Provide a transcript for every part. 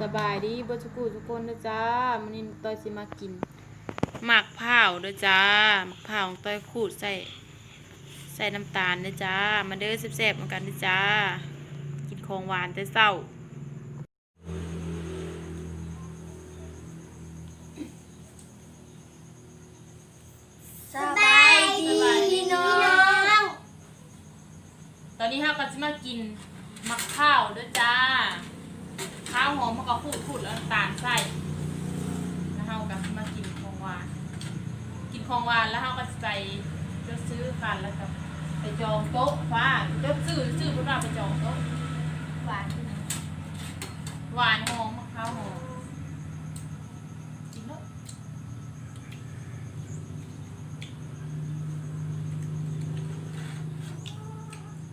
สบายดีเบ่ทุกผู้ทุกคนเด้อจ้ามื้อนี้ต้อยสิมากินหมักเผาวเด้อจ้าหมักเผาวของต้อยขูดใส่ใส่น้ำตาลเด้อจ้ามาเด้อแซ่บๆเหมือนกันเด้อจ้า กินของหวานแต่เช้าสบายดีพี่น้อง ตอนนี้เฮาก็สิมากินหมักข้าวเด้อจ้า ข้าวหอมเฮาก็ขูดขูดแล้วน้ำตาลใส่แล้วเฮาก็มากินของหวาน กินของหวานแล้วเฮาก็สิไปจะซื้อกันแล้วก็ไปจองโต๊ะฟ้าจะซื้อซื้อเพิ่นว่าไปจองโต๊ะหวานหวานหอมมะพร้าวหอมจริงแล้ว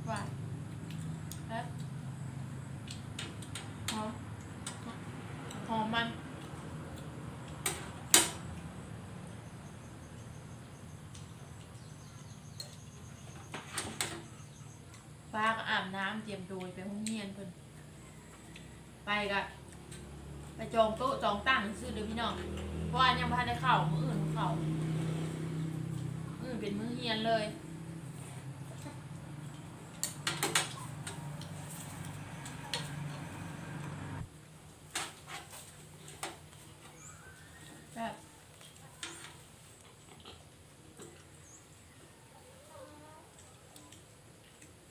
หวานแล้วหอมหอมมันป้าก็ อาบน้ำเตรียมตัวไปห้องเรียนเพิ่นไปกะไปจองโต๊ะจองตั้งซื้อเลยพี่น้องเพราะอันยังพาได้เข่ามืออื่นของเขามืออื่นเป็นมือเฮียนเลย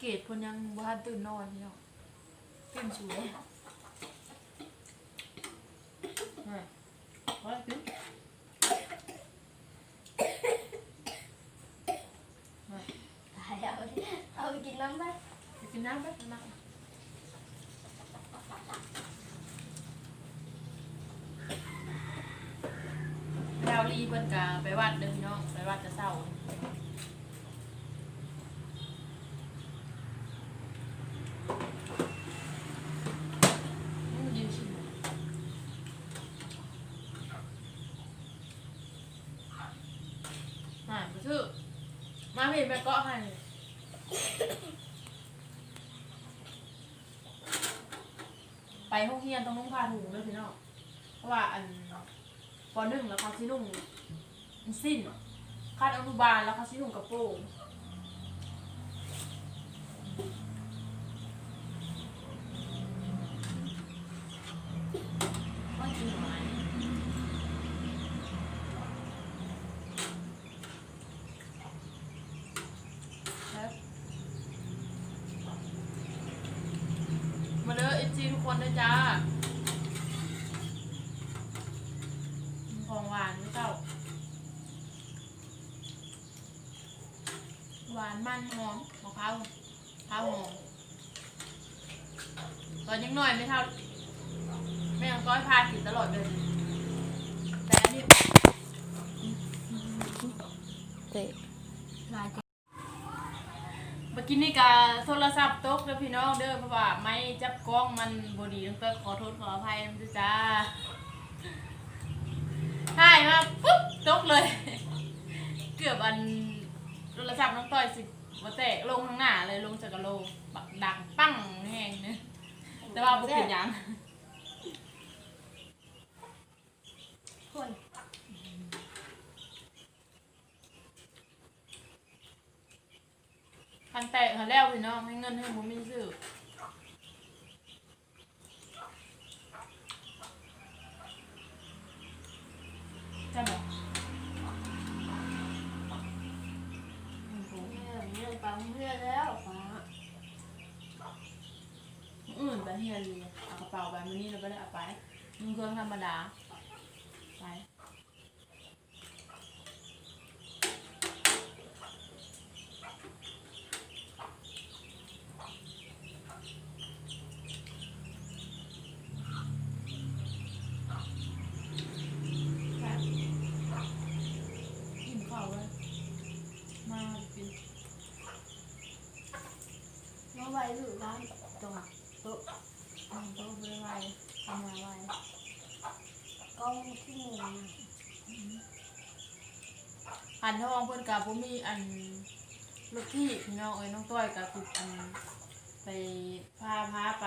เกดคนยังบ้านตื่นนอนพี่น้องเป็นสวยอะขอกินอะตายเอาเอาไปกินน้ำไปไปกินน้ำไปน้ำดาวลีเพิ่นกะไปวัดเด้อพี่น้องไปวัดจะเศร้าอืมยืนชิม ชื่อ มาพี่แม่เก็ให้ไปห้องเรียนต้องนุ่งผ้าถุงเลยพี่น้องเพราะว่าอันปหนึ่งแล้วเขาชินุ่งสิ้นคาดอนุบาลแล้วเขาชินุ่งกระโปรงไม่กินหน่อไม้แล้วมาเด้อเอจีทุก คนนะจ้าของหวานไม่เจ้า หวานมันหอมมะพร้าวมะพร้าวหอมตอนยังน้อยไม่เท่าไม่ยังก้อยพากินตลอดเลยแต่อันนี่เตะ ลาย นี่กาโทรศัพท์ตกเด้อพี่น้องเด้อเพราะว่าไม่จับกล้องมันบดีต้องเขอโทษขออภัยนะจ้าใช่มาปุ๊บตกเลย เกือบอันโทรศัพท์น้องต้อยสิมาแตกลงข้างหน้าเลยลงจากกะโลบักดังปั้งแห้งเนยแต่ว่าบุเป็นหยังคน คันแตกเขาแล้วพี่น้องให้เงินให้ผมมีซื้อใช่ไหมเพื่อนเพื่อนปังเพื่อนแล้วฟ้าอื่นไปเฮียรีเอากระเป๋าใบมันนี่เราไม่ได้เอาไปมึงเครื่องธรรมดาไป กินข้าวเลยมากิน น้องไว้ห ร้านตรงโต๊ะอืมต้องไปไวทำงานไวกล้องที่หนึ่งอันทองเพิ่อนกับผมมีอันลูกที่พี่น้องเอ้ยน้องต้อยกับคืออันไปพาพาไป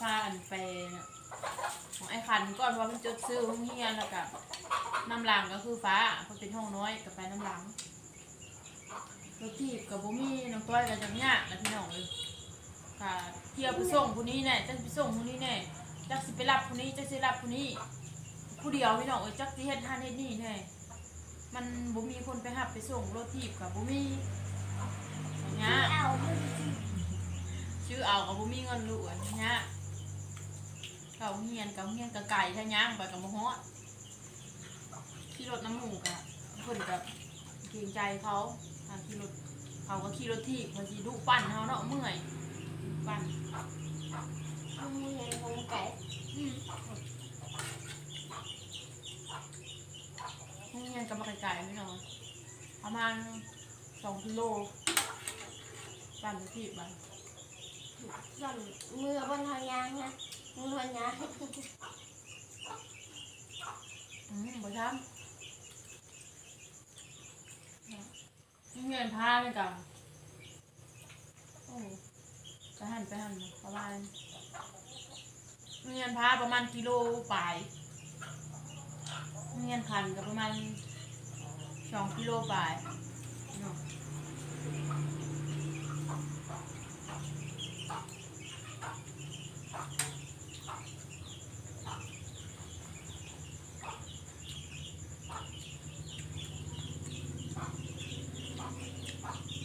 พาอันไปน่ะของไอ้ขันก่อนว่ามันจดซื้อห้องเฮียนแล้วกับน้ำหลังก็คือฟ้าเพราะเป็นห้องน้อยกับไปน้ำหลังรถทีบกับบุมี่น้องต้อยกับจังยากนะพี่น้องเลย ค่ะเที่ยวไปส่งผู้นี้แน่จักไปส่งผู้นี้แน่จักสิไปรับผู้นี้จักสิรับผู้นี้ผู้เดียวพี่น้องเอ้ยจักสิเฮ็ดท่านเฮ็ดนี่แน่มันบ่มีคนไปหับไปส่งรถทีบกับบ่มีอย่างเงี้ยเอามือชื่อเอากับบ่มีเงินรู้อันเนี้ยเก่าเฮียนเก่าเฮียนกับไก่ถ้าย่างไปกับมะฮอดขี่รถน้ำหมูกะเพิ่นกับเกรงใจเขาขี่รถเขาก็ขี่รถที่เขาสิดุปั่นเขาเนาะเมื่อย ปั่นมือในของไก่อืมเฮียนกับมาไก่ๆพี่น้องประมาณสองกิโลปั่นที่ไปสั่นมือบนทางยางนะมือบนยางอืมบ่ช้ำเงินพาเลยกับโอ้ ไปหันไปหันประมาณเงินพาประมาณกิโลปลายเงินพันกับประมาณสองกิโลปลายเนาะ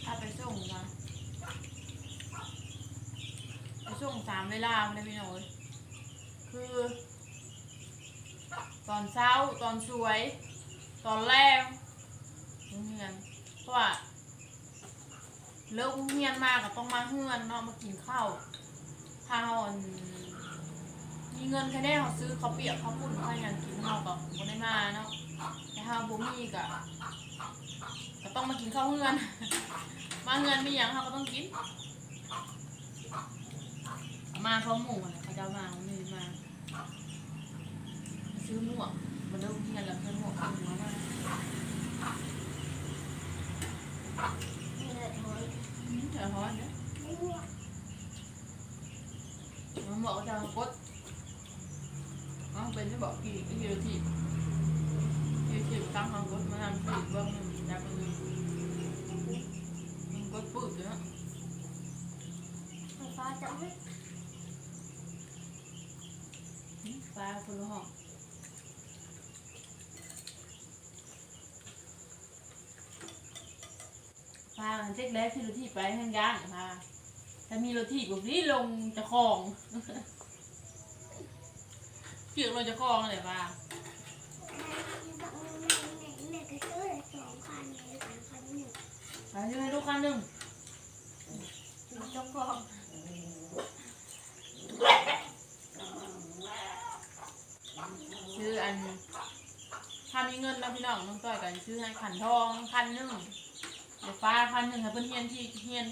ถ้าไปส่งกัน ไปส่งสามเวลาไม่ได้พี่น้อยคือ ตอนเช้าตอนสวย ตอนแรกโรงเรียนเพราะว่าเลิกโรงเรียนมาก็ต้องมาเฮือนเนาะมากินข้าวถ้าเราอั่นมีเงินแค่ได้เราซื้อข้าวเปียกข้าวปุ้นข้าวหยังกินเราก็บ่ได้มาเนาะแต่ถ้าบ่มีก็ก็ต้องมากินข้าวเฮือน มาเฮือนมีหยังเราก็ต้องกิน มาเขาหมู่น่ะเขาจะเอามาเขาไม่ได้มา ซื้อหมวกมาเริ่มเรียนแล้วซื้อหมวกซื้อหมวกมามือหอยอืมเดี๋ยวฮ้อนเนี่ยมันบอกว่าจะเอากดอ๋อเป็นที่บอกกี่กี่นาทีกี่นาทีตั้งเอากดมาทำสี่เบื้องหนึ่งจับมือมันกดปืดเลยนะไฟฟ้าจะไม่อืม ปลาคนละห้องปลาเจ๊กเล็กที่รถที่ไปทางย่างปลาถ้ามีรถที่กูนี่ลงจะคลองเปียกลงจะคลองเลยปลาแม่ก็ซื้อสองคันเลยสามคันหนึ่งไปซื้อให้ลูกคันหนึ่งเจ้าของ ซื้ออันถ้ามีเงินแล้วพี่น้ องน้องต้อยกันซื้อให้ขันทองคันหนึ่งเดี๋ยวฟ้าคันหนึ่งให้เพิ่นเฮียนที่เฮียน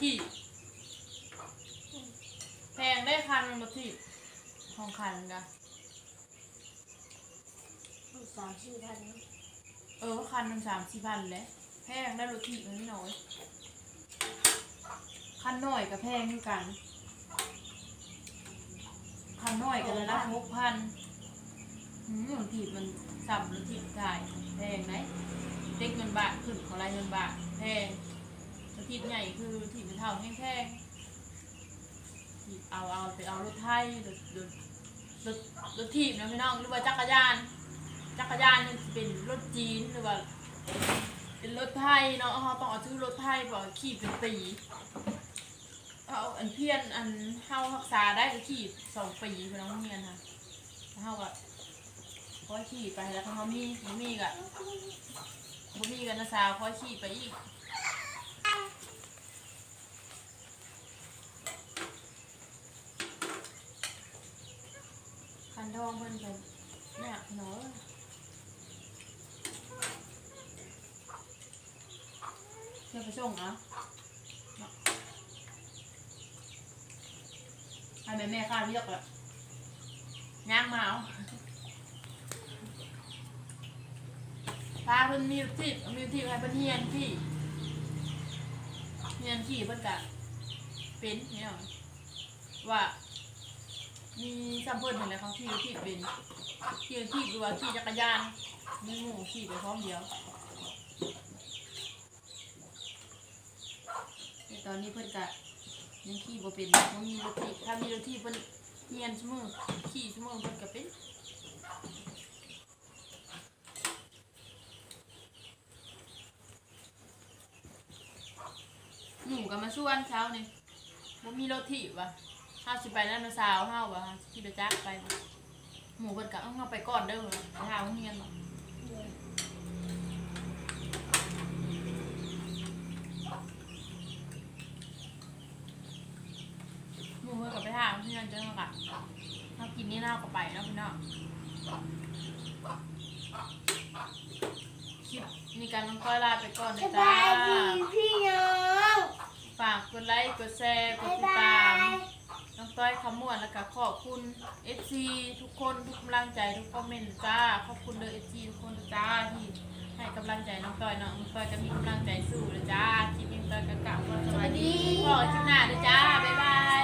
ที่แพงได้คันมาที่ทองคันกะสามสี่พันเออคันหนึ่งสามสี่พันแหล้วแพงได้รถที่มันไม่น้อยคันหน้อยกับแพงคือกันคันหน้อยกันละละหกพัน อืมรถที่มันสับรถที่ได้แพงไหมเด็กเงินบาทขึ้นของรายเงินบาทแพงรถทิศใหญ่คือที่เป็นเท่าแพงแพงที่เอาเอาไปเอารถไทยรถรถรถรถทีบนะพี่น้องหรือว่าจักรยาน จักรยานนี่เป็นรถจีนหรือว่าเป็นรถไทยเนาะเขาต้องเอาชื่อรถไทยบอกขี่เป็นปีเอาอันเพี้ยนอันเฮารักษาได้ก็ขี่สองปีพี่น้องเมียนค่ะแล้วเฮาก็ ก็ขี่ไปแล้วเขามีบ่มีก็บ่มีกันนะสาวคอยขี่ไปอีกคันทองเพิ่นเป็นเนี่ยเนาะเดี๋ยวไปส่งเอะให้แม่แม่ข้าเรียกอะย่างมาเอา พาเพิ่นมีที่มีที่ให้เพิ่นเฮียนที่เฮียนที่เพิ่นกะเป็นเนี่ยว่า มีซัมเปิลเห็นแล้วเขาขี่รถถีบเป็นขี่รถถีบหรือว่าขี่จักรยานมีหมู่ขี่ไปพร้อมเดียวแต่ตอนนี้เพิ่นกะยังขี่บ่เป็นเพราะมีรถถีบถ้ามีรถถีบเพิ่นเฮียนชั่วโมงขี่ชั่วโมงเพิ่นก็เป็น หนูก็มาชวนเช้านี่บ่มีรถถีบว่ะเฮาสิไปนั่นมาสาวเฮาว่ะขี่รถจักไปวะหมูเพิ่นก็เอาเฮาไปก่อนเด้อวะไปหาโรงเรียนบ่หมูเพื่อนกับไปหาเพื่อนเจอมากับเรากินนี่น่าก็ไปแล้วพี่น้องคลิปมีการน้องก้อยลาไปก่อนนะจ้า บายดีพี่น้อง ฝากกด ไลค์กดแชร์กดบ๊ายติดบาตามยน้องต้อยคำม่วนแล้วก็ขอบคุณ FC ทุกคนทุกกำลังใจทุกคอมเมนต์จ้าขอบคุณเด้อ FC ทุกคนจ้าที่ให้กำลังใจน้องต้อยเนาะน้องต้อยก็มีกำลังใจสู้เลยจ้าคลิปนี้ต้อยก็กล่าวว่าสวัสดีพ่อคลิป